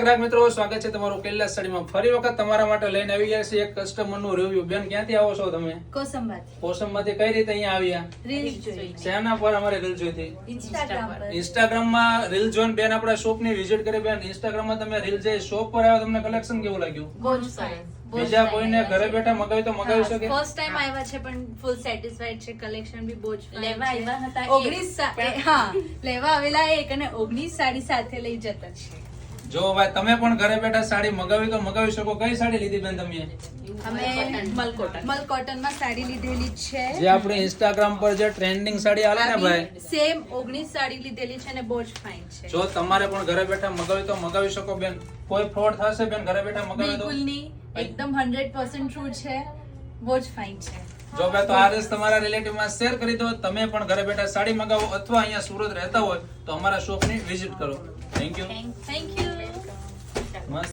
ગ્રાહક મિત્રો સ્વાગત છે તમારું કૈલાસ સાડીમાં. ફરી વખત તમારા માટે લઈને આવી ગયા છે એક કસ્ટમરનું રિવ્યુ બેન ક્યાંથી આવો છો તમે? કોસંબાથી. કોસંબાથી કઈ રીતે અહીંયા આવ્યા? રીલ જોઈ શેના પર અમારે રીલ જોઈતી? ઇન્સ્ટાગ્રામ પર. ઇન્સ્ટાગ્રામમાં રીલ જોઈન બેન આપણા શોપની વિઝિટ કરી. બેન ઇન્સ્ટાગ્રામમાં તમે રીલ જે શોપ પર આવ્યા તમને કલેક્શન કેવું લાગ્યું? બહુ જ સરસ બીજા કોઈને ઘરે બેઠા મગાવી તો મગાવી શકે? ફર્સ્ટ ટાઈમ આવ્યા છે પણ ફૂલ સેટિસ્ફાઈડ છે. કલેક્શન બી બહુ જ લેવા આવ્યા હતા એક, ઓગણીસ સા- એ, હા લેવા આવેલા એક અને ઓગણીસ સાડી સાથે લઈ જતા છે. જો ભાઈ તમે પણ ઘરે બેઠા સાડી મગાવી તો મગાવી શકો. કઈ સાડી લીધી બેન તમે? અમે મલકોટન. મલમાં સાડી લીધેલી છે. જે આપણે ઇન્સ્ટાગ્રામ પર જે ટ્રેન્ડિંગ સાડી આલે ને ભાઈ. સેમ ઓગણીસ સાડી લીધેલી છે અને બહુ જ ફાઇન છે. જો તમારે પણ ઘરે બેઠા મગાવી તો મગાવી શકો બેન. કોઈ ફ્રોડ થશે બેન? ઘરે બેઠા મગાવી તો? બિલકુલ નહીં. એકદમ હંડ્રેડ પર્સન્ટ ટ્રુ છે. બહુ જ ફાઇન છે. જો ભાઈ, તો આ તમારા રિલેટિવમાં શેર કરી દો. તમે પણ ઘરે બેઠા સાડી મગાવો અથવા અહીંયા સુરત રહેતા હોય, તો અમારા શોપની વિઝિટ કરો. Thank you thank you